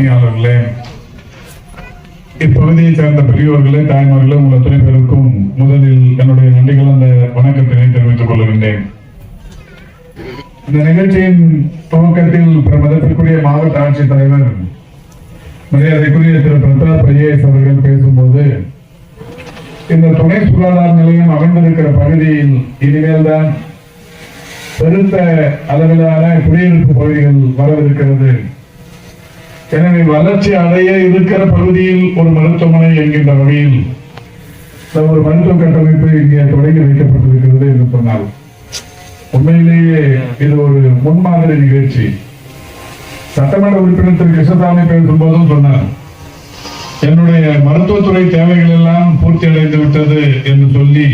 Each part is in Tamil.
பணியாளர்களே இப்பகுதியை சேர்ந்த பெரியோர்களே தாய்மார்களே உங்கள் அத்தனை பேருக்கும் முதலில் என்னுடைய நன்றிகள் அந்த வணக்கத்தினை தெரிவித்துக் கொள்கின்றேன். இந்த நிகழ்ச்சியின் துவக்கத்தில் மதத்திற்குரிய மாவட்ட ஆட்சித்தலைவர் மரியாதைக்குரிய திரு. பிரதாப் ஐஏஎஸ் அவர்கள் பேசும்போது இந்த துணை சுகாதார நிலையம் அமைந்திருக்கிற பகுதியில் இனிமேல் தான் பெருத்த அளவிலான குடியிருப்பு பகுதிகள் வரவிருக்கிறது. எனவே வளர்ச்சி அடைய இருக்கிற பகுதியில் ஒரு மருத்துவமனை என்கின்ற வகையில் ஒரு மருத்துவ கட்டமைப்பு இங்கே தொடங்கி வைக்கப்பட்டிருக்கிறது என்று சொன்னால் உண்மையிலேயே இது ஒரு முன்மாதிரி நிகழ்ச்சி. சட்டமன்ற உறுப்பினர் திரு கிருஷ்ணசாமி பேசும்போதும் சொன்னார் என்னுடைய மருத்துவத்துறை தேவைகள் எல்லாம் பூர்த்தி அடைந்து விட்டது என்று சொல்லி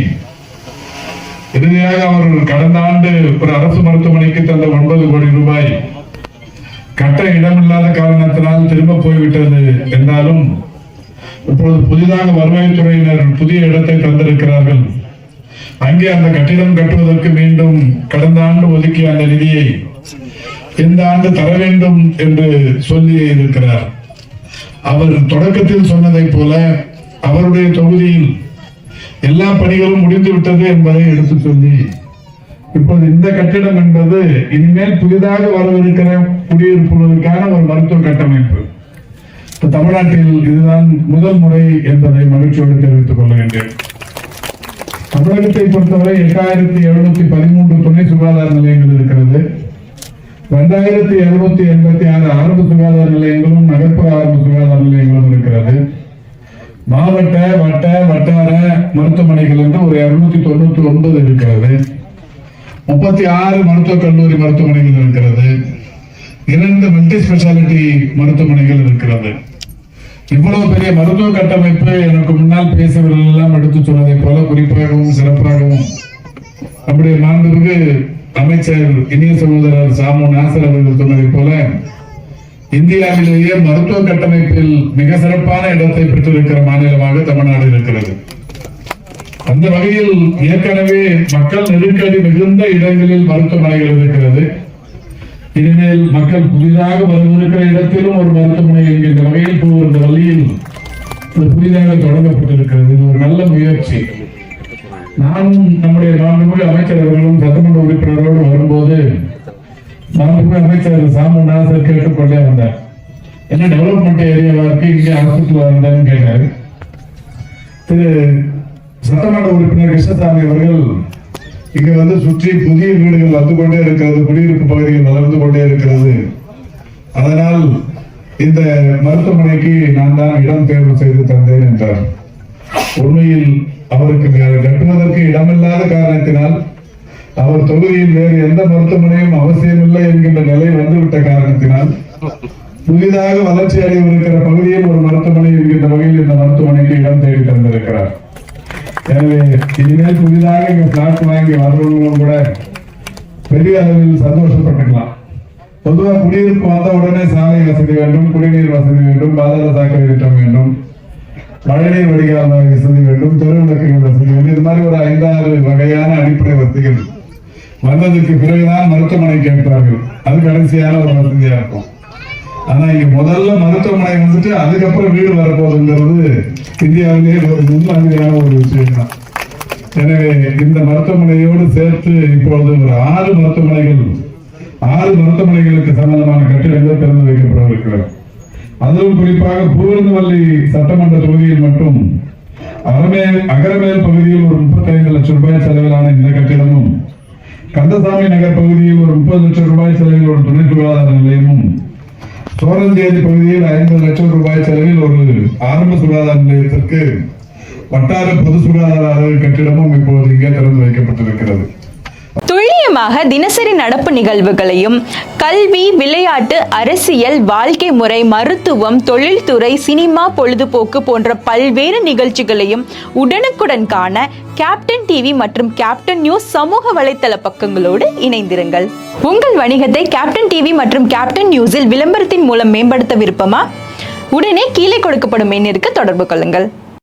இறுதியாக அவர் கடந்த ஆண்டு ஒரு அரசு மருத்துவமனைக்கு தந்த ஒன்பது கோடி ரூபாய் கட்ட இடமில்லாத காரணத்தினால் திரும்ப போய்விட்டது என்றாலும் இப்பொழுது புதிதாக வருவாய்த்துறையினர் புதிய இடத்தை தந்திருக்கிறார்கள். அங்கே அந்த கட்டிடம் கட்டுவதற்கு மீண்டும் கடந்த ஆண்டு ஒதுக்கிய அந்த நிதியை இந்த ஆண்டு தர வேண்டும் என்று சொல்லி இருக்கிறார். அவர் தொடக்கத்தில் சொன்னதைப் போல அவருடைய தொகுதியில் எல்லா பணிகளும் முடிந்து விட்டது என்பதை எடுத்து சொல்லி இப்போது இந்த கட்டிடம் என்பது இனிமேல் புதிதாக வரவிருக்கிற குடியிருப்புகளுக்கான ஒரு மருத்துவ கட்டமைப்பு. இப்போ தமிழ்நாட்டில் இதுதான் முதல் முறை என்பதை மகிழ்ச்சியோடு தெரிவித்துக் கொள்கின்றேன். தமிழகத்தை பொறுத்தவரை எட்டாயிரத்தி எழுநூத்தி பதிமூன்று துணை சுகாதார நிலையங்கள் இருக்கிறது. ரெண்டாயிரத்தி எழுநூத்தி எண்பத்தி ஆறு ஆரம்ப சுகாதார நிலையங்களும் நகர்ப்புற ஆரம்ப சுகாதார நிலையங்களும் இருக்கிறது. மாவட்ட வட்ட வட்டார மருத்துவமனைகள் என்று ஒரு இருநூத்தி தொண்ணூத்தி ஒன்பது இருக்கிறது. முப்பத்தி ஆறு மருத்துவக் கல்லூரி மருத்துவமனைகள் இருக்கிறது. இரண்டு மல்டி ஸ்பெஷாலிட்டி மருத்துவமனைகள் இருக்கிறது. இவ்வளவு பெரிய மருத்துவ கட்டமைப்பு எனக்கு முன்னால் பேசியவர்கள் எல்லாம் எடுத்து சொன்னதை போல குறிப்பாகவும் சிறப்பாகவும். நம்முடைய மாண்புமிகு அமைச்சர் இனிய சகோதரர் சாமு நாசர் அவர்கள் சொன்னதை போல இந்தியாவிலேயே மருத்துவ கட்டமைப்பில் மிக சிறப்பான இடத்தை பெற்றிருக்கிற மாநிலமாக தமிழ்நாடு இருக்கிறது. அந்த வகையில் ஏற்கனவே மக்கள் நெருக்கடி மிகுந்த இடங்களில் மருத்துவமனைகள் இருக்கிறது. இனிமேல் மக்கள் புதிதாக வரவிருக்கிற இடத்திலும் ஒரு மருத்துவமனை என்கின்ற வகையில் போகின்ற வழியில் புதிதாக தொடங்கப்பட்டிருக்கிறது. இது ஒரு நல்ல முயற்சி. நானும் நம்முடைய மாண்புமிகு அமைச்சர் அவர்களும் சட்டமன்ற உறுப்பினர்களோடு வரும்போது மாண்புமிகு அமைச்சர் சாமு கேட்டுக்கொண்டே வந்தார். என்ன டெவலப்மெண்ட் ஏரியாவா இருக்கு? இங்கே அரசுக்கு வந்தேன்னு கேட்டார். திரு சட்டமன்ற உறுப்பினர் கிருஷ்ணசாமி அவர்கள் இங்க வந்து சுற்றி புதிய வீடுகள் வந்து கொண்டே இருக்கிறது குடியிருப்பு பகுதிகள் வளர்ந்து கொண்டே இருக்கிறது. அதனால் இந்த மருத்துவமனைக்கு நான் தான் இடம் தேர்வு செய்து தந்தேன் என்றார். உண்மையில் அவருக்கு கட்டுவதற்கு இடமில்லாத காரணத்தினால் அவர் தொகுதியில் வேறு எந்த மருத்துவமனையும் அவசியமில்லை என்கின்ற நிலை வந்துவிட்ட காரணத்தினால் புதிதாக வளர்ச்சி அடைவிருக்கிற பகுதியில் ஒரு மருத்துவமனை என்கின்ற வகையில் இந்த மருத்துவமனைக்கு இடம் தேடி தந்திருக்கிறார் எனவே இனிமேல் புதிதாக இங்க பிளாட் வாங்கி வர்றவங்களும் கூட பெரிய அளவில் சந்தோஷப்பட்டுக்கலாம். பொதுவாக குடியிருப்பு வந்த உடனே சாலை வசதி வேண்டும் குடிநீர் வசதி வேண்டும் பாதாள சாக்கடை திட்டம் வேண்டும் மழைநீர் வடிகால் வசதி வேண்டும் தெருவிளக்குகள் வசதி வேண்டும். இது மாதிரி ஒரு ஐந்தாறு வகையான அடிப்படை வசதிகள் வந்ததுக்கு பிறகுதான் மருத்துவமனை கேட்பார்கள். அது கடைசியான ஒரு வசதியா இருக்கும். ஆனா இங்க முதல்ல மருத்துவமனை வந்துட்டு அதுக்கப்புறம் வீடு வரப்போகுதுங்கிறது இந்தியாவிலேயே ஒரு முன்மாதிரியான ஒரு விஷயம் தான் எனவே இந்த மருத்துவமனையோடு சேர்த்து இப்பொழுது ஒரு ஆறு மருத்துவமனைகள் ஆறு மருத்துவமனைகளுக்கு சம்பந்தமான கட்டிடங்கள் திறந்து வைக்கப்படவிருக்கிறது அதுவும் குறிப்பாக பூவிருந்தவல்லி சட்டமன்ற தொகுதியில் மட்டும் அறமேல் அகரமேல் பகுதியில் ஒரு முப்பத்தைந்து லட்சம் ரூபாய் செலவிலான இந்த கட்டிடமும் கந்தசாமி நகர் பகுதியில் ஒரு முப்பது லட்சம் ரூபாய் செலவில் ஒரு துணை சுகாதார நிலையமும் சோழஞ்சேரி பகுதியில் ஐம்பது லட்சம் ரூபாய் செலவில் ஒரு ஆரம்ப சுகாதார நிலையத்திற்கு வட்டார பொது சுகாதார கட்டிடமும் இப்போது இங்கே திறந்து வைக்கப்பட்டிருக்கிறது. துல்லியமாக தினசரி நடப்பு நிகழ்வுகளையும் கல்வி விளையாட்டு அரசியல் வாழ்க்கை முறை மருத்துவம் தொழில்துறை சினிமா பொழுதுபோக்கு போன்ற பல்வேறு நிகழ்ச்சிகளையும் உடனுக்குடன் காண கேப்டன் டிவி மற்றும் கேப்டன் நியூஸ் சமூக வலைத்தள பக்கங்களோடு இணைந்திருங்கள். உங்கள் வணிகத்தை கேப்டன் டிவி மற்றும் கேப்டன் நியூஸில் விளம்பரத்தின் மூலம் மேம்படுத்த விருப்பமா? உடனே கீழே கொடுக்கப்படும் எண்ணிற்கு தொடர்பு கொள்ளுங்கள்.